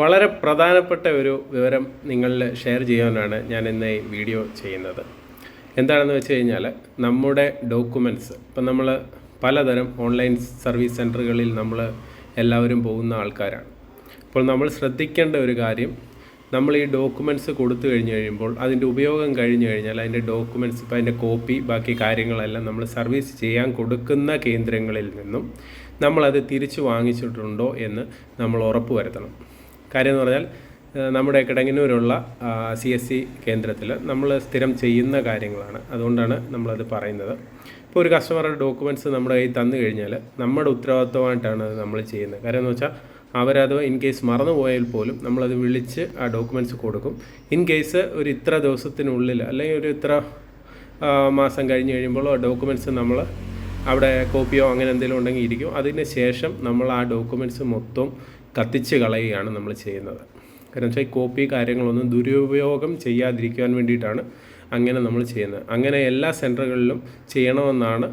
വളരെ പ്രധാനപ്പെട്ട ഒരു വിവരം നിങ്ങളിൽ ഷെയർ ചെയ്യാനാണ് ഞാൻ ഇന്ന് ഈ വീഡിയോ ചെയ്യുന്നത്. എന്താണെന്ന് വെച്ച് കഴിഞ്ഞാൽ നമ്മുടെ ഡോക്യുമെന്റ്സ് ഇപ്പം നമ്മൾ പലതരം ഓൺലൈൻ സർവീസ് സെന്ററുകളിൽ നമ്മൾ എല്ലാവരും പോകുന്ന ആൾക്കാരാണ്. അപ്പോൾ നമ്മൾ ശ്രദ്ധിക്കേണ്ട ഒരു കാര്യം നമ്മൾ ഈ ഡോക്യുമെന്റ്സ് കൊടുത്തു കഴിഞ്ഞ് കഴിയുമ്പോൾ അതിന്റെ ഉപയോഗം കഴിഞ്ഞു കഴിഞ്ഞാൽ അതിന്റെ ഡോക്യുമെന്റ്സ് ഇപ്പോൾ അതിന്റെ കോപ്പി ബാക്കി കാര്യങ്ങളെല്ലാം നമ്മൾ സർവീസ് ചെയ്യാൻ കൊടുക്കുന്ന കേന്ദ്രങ്ങളിൽ നിന്നും നമ്മളത് തിരിച്ചു വാങ്ങിച്ചിട്ടുണ്ടോ എന്ന് നമ്മൾ ഉറപ്പ് വരുത്തണം. കാര്യം എന്ന് പറഞ്ഞാൽ നമ്മുടെ കിടങ്ങിനൂരുള്ള സി എസ് സി കേന്ദ്രത്തിൽ നമ്മൾ സ്ഥിരം ചെയ്യുന്ന കാര്യങ്ങളാണ്. അതുകൊണ്ടാണ് നമ്മളത് പറയുന്നത്. ഇപ്പോൾ ഒരു കസ്റ്റമറുടെ ഡോക്യുമെന്റ്സ് നമ്മുടെ കയ്യിൽ തന്നു കഴിഞ്ഞാൽ നമ്മുടെ ഉത്തരവാദിത്വമായിട്ടാണ് അത് നമ്മൾ ചെയ്യുന്നത്. കാര്യം എന്ന് വെച്ചാൽ അവരത് ഇൻ കേസ് മറന്നു പോയാൽ പോലും നമ്മളത് വിളിച്ച് ആ ഡോക്യുമെന്റ്സ് കൊടുക്കും. ഇൻ കേസ് ഒരു ഇത്ര ദിവസത്തിനുള്ളിൽ അല്ലെങ്കിൽ ഒരു ഇത്ര മാസം കഴിഞ്ഞ് കഴിയുമ്പോൾ ആ ഡോക്യുമെന്റ്സ് നമ്മൾ അവിടെ കോപ്പിയോ അങ്ങനെ എന്തെങ്കിലും ഉണ്ടെങ്കിൽ ഇരിക്കും. അതിന് ശേഷം നമ്മൾ ആ ഡോക്യുമെന്റ്സ് മൊത്തം കത്തിച്ച് കളയുകയാണ് നമ്മൾ ചെയ്യുന്നത്. കാരണം വെച്ചാൽ കോപ്പി കാര്യങ്ങളൊന്നും ദുരുപയോഗം ചെയ്യാതിരിക്കാൻ വേണ്ടിയിട്ടാണ് അങ്ങനെ നമ്മൾ ചെയ്യുന്നത്. അങ്ങനെ എല്ലാ സെന്ററുകളിലും ചെയ്യണമെന്നാണ്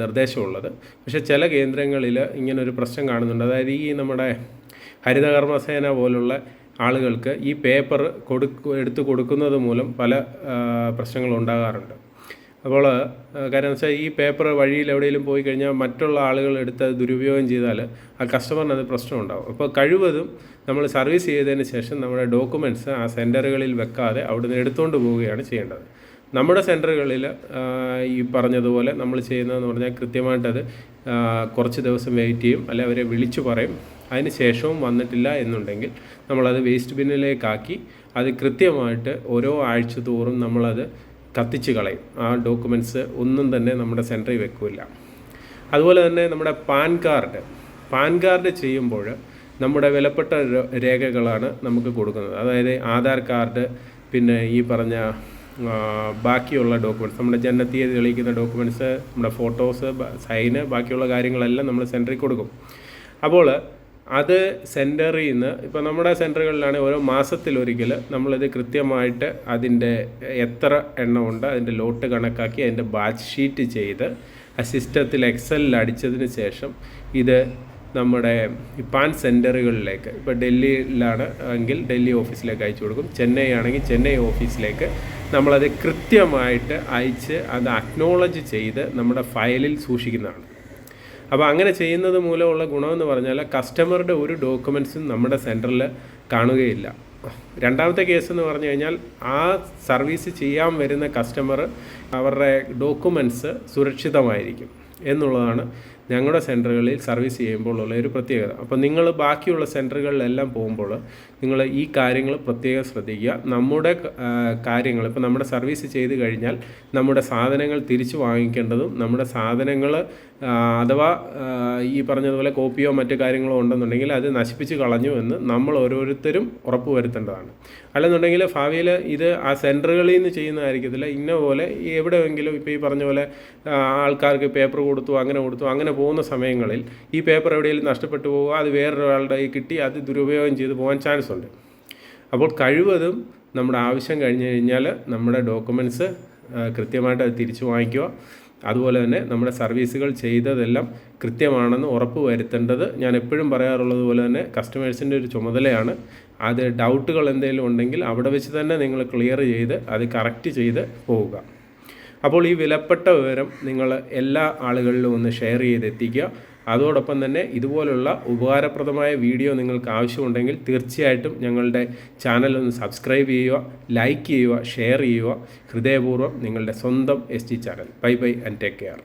നിർദ്ദേശമുള്ളത്. പക്ഷേ ചില കേന്ദ്രങ്ങളിൽ ഇങ്ങനൊരു പ്രശ്നം കാണുന്നുണ്ട്. അതായത് ഈ നമ്മുടെ ഹരിതകർമ്മസേന പോലുള്ള ആളുകൾക്ക് ഈ പേപ്പർ കൊടുക്കു എടുത്തു കൊടുക്കുന്നത് മൂലം പല പ്രശ്നങ്ങളുണ്ടാകാറുണ്ട് അപ്പോൾ കാര്യം വെച്ചാൽ ഈ പേപ്പർ വഴിയിൽ എവിടെയെങ്കിലും പോയി കഴിഞ്ഞാൽ മറ്റുള്ള ആളുകൾ എടുത്ത് ദുരുപയോഗം ചെയ്താൽ ആ കസ്റ്റമറിന് അത് പ്രശ്നമുണ്ടാകും അപ്പോൾ കഴിവതും നമ്മൾ സർവീസ് ചെയ്തതിന് ശേഷം നമ്മുടെ ഡോക്യുമെന്റ്സ് ആ സെന്ററുകളിൽ വെക്കാതെ അവിടുന്ന് എടുത്തുകൊണ്ട് പോവുകയാണ് ചെയ്യേണ്ടത്. നമ്മുടെ സെന്ററുകളിൽ ഈ പറഞ്ഞതുപോലെ നമ്മൾ ചെയ്യുന്നതെന്ന് പറഞ്ഞാൽ കൃത്യമായിട്ടത് കുറച്ച് ദിവസം വെയിറ്റ് ചെയ്യും. അല്ലെ അവരെ വിളിച്ചു പറയും. അതിന് ശേഷവും വന്നിട്ടില്ല എന്നുണ്ടെങ്കിൽ നമ്മളത് വേസ്റ്റ് ബിന്നിലേക്കാക്കി അത് കൃത്യമായിട്ട് ഓരോ ആഴ്ച തോറും നമ്മളത് കത്തിച്ച് കളയും. ആ ഡോക്യുമെന്റ്സ് ഒന്നും തന്നെ നമ്മുടെ സെന്ററിൽ വെക്കില്ല അതുപോലെ തന്നെ നമ്മുടെ പാൻ കാർഡ്. പാൻ കാർഡ് ചെയ്യുമ്പോൾ നമ്മുടെ വിലപ്പെട്ട രേഖകളാണ് നമുക്ക് കൊടുക്കുന്നത്. അതായത് ആധാർ കാർഡ് പിന്നെ ഈ പറഞ്ഞ ബാക്കിയുള്ള ഡോക്യുമെന്റ്സ് നമ്മുടെ ജനനത്തീയതി തെളിയിക്കുന്ന ഡോക്യുമെന്റ്സ് നമ്മുടെ ഫോട്ടോസ് സൈന് ബാക്കിയുള്ള കാര്യങ്ങളെല്ലാം നമ്മൾ സെന്ററിൽ കൊടുക്കും. അപ്പോൾ അത് സെന്ററിൽ നിന്ന് ഇപ്പോൾ നമ്മുടെ സെന്ററുകളിലാണെങ്കിൽ ഓരോ മാസത്തിലൊരിക്കൽ നമ്മളിത് കൃത്യമായിട്ട് അതിന്റെ എത്ര എണ്ണമുണ്ട് അതിന്റെ ലോട്ട് കണക്കാക്കി അതിന്റെ ബാച്ച് ഷീറ്റ് ചെയ്ത് ആ സിസ്റ്റത്തിൽ എക്സലിൽ അടിച്ചതിന് ശേഷം ഇത് നമ്മുടെ പാൻ സെന്ററുകളിലേക്ക് ഇപ്പോൾ ഡൽഹിയിലാണ് എങ്കിൽ ഡൽഹി ഓഫീസിലേക്ക് അയച്ചു കൊടുക്കും. ചെന്നൈ ആണെങ്കിൽ ചെന്നൈ ഓഫീസിലേക്ക് നമ്മളത് കൃത്യമായിട്ട് അയച്ച് അത് അക്നോളജ് ചെയ്ത് നമ്മുടെ ഫയലിൽ സൂക്ഷിക്കുന്നതാണ്. അപ്പോൾ അങ്ങനെ ചെയ്യുന്നത് മൂലമുള്ള ഗുണമെന്ന് പറഞ്ഞാൽ കസ്റ്റമറുടെ ഒരു ഡോക്യുമെന്റ്സും നമ്മുടെ സെന്ററിൽ കാണുകയില്ല. രണ്ടാമത്തെ കേസ് എന്ന് പറഞ്ഞു കഴിഞ്ഞാൽ ആ സർവീസ് ചെയ്യാൻ വരുന്ന കസ്റ്റമർ അവരുടെ ഡോക്യുമെന്റ്സ് സുരക്ഷിതമായിരിക്കും എന്നുള്ളതാണ് ഞങ്ങളുടെ സെന്ററുകളിൽ സർവീസ് ചെയ്യുമ്പോൾ ഉള്ള ഒരു പ്രത്യേകത. അപ്പോൾ നിങ്ങൾ ബാക്കിയുള്ള സെന്ററുകളിലെല്ലാം പോകുമ്പോൾ നിങ്ങൾ ഈ കാര്യങ്ങൾ പ്രത്യേകം ശ്രദ്ധിക്കുക. നമ്മുടെ കാര്യങ്ങൾ ഇപ്പോൾ നമ്മുടെ സർവീസ് ചെയ്ത് കഴിഞ്ഞാൽ നമ്മുടെ സാധനങ്ങൾ തിരിച്ചു വാങ്ങിക്കേണ്ടതും നമ്മുടെ സാധനങ്ങൾ അഥവാ ഈ പറഞ്ഞതുപോലെ കോപ്പിയോ മറ്റു കാര്യങ്ങളോ ഉണ്ടെന്നുണ്ടെങ്കിൽ അത് നശിപ്പിച്ച് കളഞ്ഞു എന്ന് നമ്മൾ ഓരോരുത്തരും ഉറപ്പ് വരുത്തേണ്ടതാണ്. അല്ലെന്നുണ്ടെങ്കിൽ ഭാവിയിൽ ഇത് ആ സെന്ററുകളിൽ നിന്ന് ചെയ്യുന്നതായിരിക്കത്തില്ല. ഇന്ന പോലെ എവിടെയെങ്കിലും ഇപ്പോൾ ഈ പറഞ്ഞ പോലെ ആൾക്കാർക്ക് പേപ്പർ കൊടുത്തു അങ്ങനെ കൊടുത്തു അങ്ങനെ പോകുന്ന സമയങ്ങളിൽ ഈ പേപ്പർ എവിടെയെങ്കിലും നഷ്ടപ്പെട്ടു പോകുക അത് വേറൊരാളുടെ കിട്ടി അത് ദുരുപയോഗം ചെയ്ത് പോകാൻ ചാൻസ് ഉണ്ട്. അപ്പോൾ കഴിവതും നമ്മുടെ ആവശ്യം കഴിഞ്ഞ് കഴിഞ്ഞാൽ നമ്മുടെ ഡോക്യുമെന്റ്സ് കൃത്യമായിട്ട് അത് തിരിച്ചു വാങ്ങിക്കുക. അതുപോലെ തന്നെ നമ്മുടെ സർവീസുകൾ ചെയ്തതെല്ലാം കൃത്യമാണെന്ന് ഉറപ്പ് വരുത്തേണ്ടത് ഞാൻ എപ്പോഴും പറയാറുള്ളത് പോലെ തന്നെ കസ്റ്റമേഴ്സിന്റെ ഒരു ചുമതലയാണ്. അത് ഡൗട്ടുകൾ എന്തെങ്കിലും ഉണ്ടെങ്കിൽ അവിടെ വെച്ച് തന്നെ നിങ്ങൾ ക്ലിയർ ചെയ്ത് അത് കറക്റ്റ് ചെയ്ത് പോവുക. അപ്പോൾ ഈ വിലപ്പെട്ട വിവരം നിങ്ങൾ എല്ലാ ആളുകളിലും ഒന്ന് ഷെയർ ചെയ്തെത്തിക്കുക. അതോടൊപ്പം തന്നെ ഇതുപോലുള്ള ഉപകാരപ്രദമായ വീഡിയോ നിങ്ങൾക്ക് ആവശ്യമുണ്ടെങ്കിൽ തീർച്ചയായിട്ടും ഞങ്ങളുടെ ചാനൽ ഒന്ന് സബ്സ്ക്രൈബ് ചെയ്യുക ലൈക്ക് ചെയ്യുക ഷെയർ ചെയ്യുക. ഹൃദയപൂർവം നിങ്ങളുടെ സ്വന്തം S channel bye bye and take care